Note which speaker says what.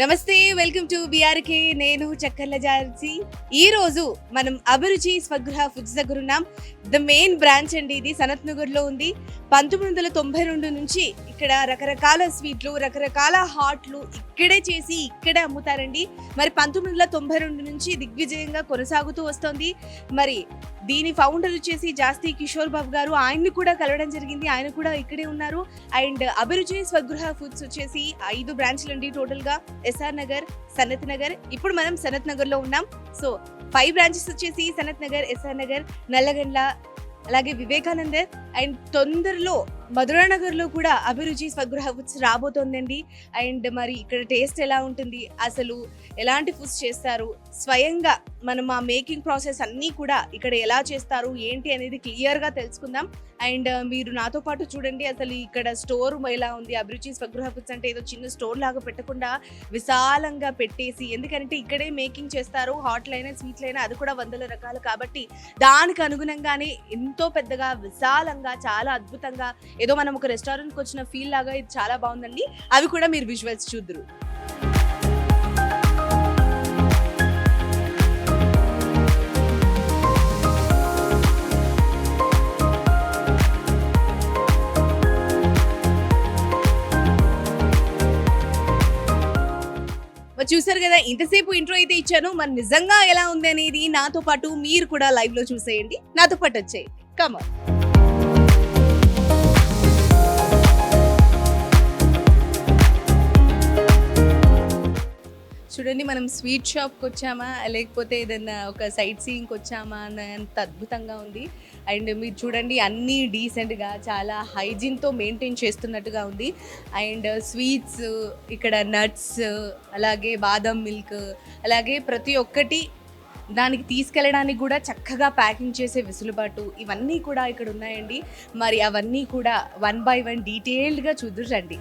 Speaker 1: నమస్తే welcome to BRK నేను చక్కర్ల George ఈ రోజు మనం అభిరుచి స్వగృహ ఫుడ్స్ దగ్గర ఉన్నాం. ద మెయిన్ బ్రాంచ్ అండి ఇది. సనత్ నగర్లో ఉంది. పంతొమ్మిది వందల తొంభై రెండు నుంచి ఇక్కడ రకరకాల స్వీట్లు రకరకాల హాట్లు ఇక్కడే చేసి ఇక్కడే అమ్ముతారండి. మరి పంతొమ్మిది వందల తొంభై రెండు నుంచి దిగ్విజయంగా కొనసాగుతూ వస్తోంది. మరి దీని ఫౌండర్ వచ్చేసి జాస్తి కిషోర్ బాబు గారు. ఆయన్ని కూడా కలవడం జరిగింది. ఆయన కూడా ఇక్కడే ఉన్నారు. అండ్ అభిరుచి స్వగృహ ఫుడ్స్ వచ్చేసి ఐదు బ్రాంచ్లు అండి టోటల్గా. ఎస్ఆర్ నగర్ సనత్ నగర్. ఇప్పుడు మనం సనత్ నగర్లో ఉన్నాం. సో ఫైవ్ బ్రాంచెస్ వచ్చేసి సనత్ నగర్ ఎస్ఆర్ నగర్ నల్లగండ్ల అలాగే వివేకానందర్. అండ్ తొందరలో మధురా కూడా అభిరుచి స్వగృహ ఫుడ్స్ రాబోతోందండి. అండ్ మరి ఇక్కడ టేస్ట్ ఎలా ఉంటుంది? అసలు ఎలాంటి ఫుడ్స్ చేస్తారు? స్వయంగా మనం ఆ మేకింగ్ ప్రాసెస్ అన్నీ కూడా ఇక్కడ ఎలా చేస్తారు? ఏంటి అనేది క్లియర్గా తెలుసుకుందాం. అండ్ మీరు నాతో పాటు చూడండి అసలు ఇక్కడ స్టోర్ ఎలా ఉంది? అభిరుచి స్వగృహ ఫుడ్స్ అంటే ఏదో చిన్న స్టోర్ లాగా పెట్టకుండా విశాలంగా పెట్టేసి ఎందుకంటే ఇక్కడే మేకింగ్ చేస్తారు. హాట్లైనా స్వీట్లైనా అది కూడా వందల రకాలు కాబట్టి దానికి అనుగుణంగానే ఎంతో పెద్దగా విశాలంగా చాలా అద్భుతంగా ఏదో మనం ఒక రెస్టారెంట్కి వచ్చిన ఫీల్ లాగా ఇది చాలా బాగుందండి. అవి కూడా మీరు విజువల్స్ చూద్దరు. మరి చూసారు కదా ఇంతసేపు ఇంట్రో అయితే ఇచ్చాను. మరి నిజంగా ఎలా ఉంది అనేది నాతో పాటు మీరు కూడా లైవ్లో చూసేయండి. నాతో పాటు వచ్చేయండి. కమర్ చూడండి మనం స్వీట్ షాప్కి వచ్చామా? లేకపోతే ఏదైనా ఒక సైట్ సీయింగ్కి వచ్చామా? అన్నంత అద్భుతంగా ఉంది. అండ్ మీరు చూడండి అన్నీ డీసెంట్గా చాలా హైజీన్తో మెయింటైన్ చేస్తున్నట్టుగా ఉంది. అండ్ స్వీట్స్ ఇక్కడ నట్స్ అలాగే బాదం మిల్క్ అలాగే ప్రతి ఒక్కటి దానికి తీసుకెళ్ళడానికి కూడా చక్కగా ప్యాకింగ్ చేసే వెసులుబాటు ఇవన్నీ కూడా ఇక్కడ ఉన్నాయండి. మరి అవన్నీ కూడా వన్ బై వన్ డీటెయిల్డ్గా చూద్దురండి రండి.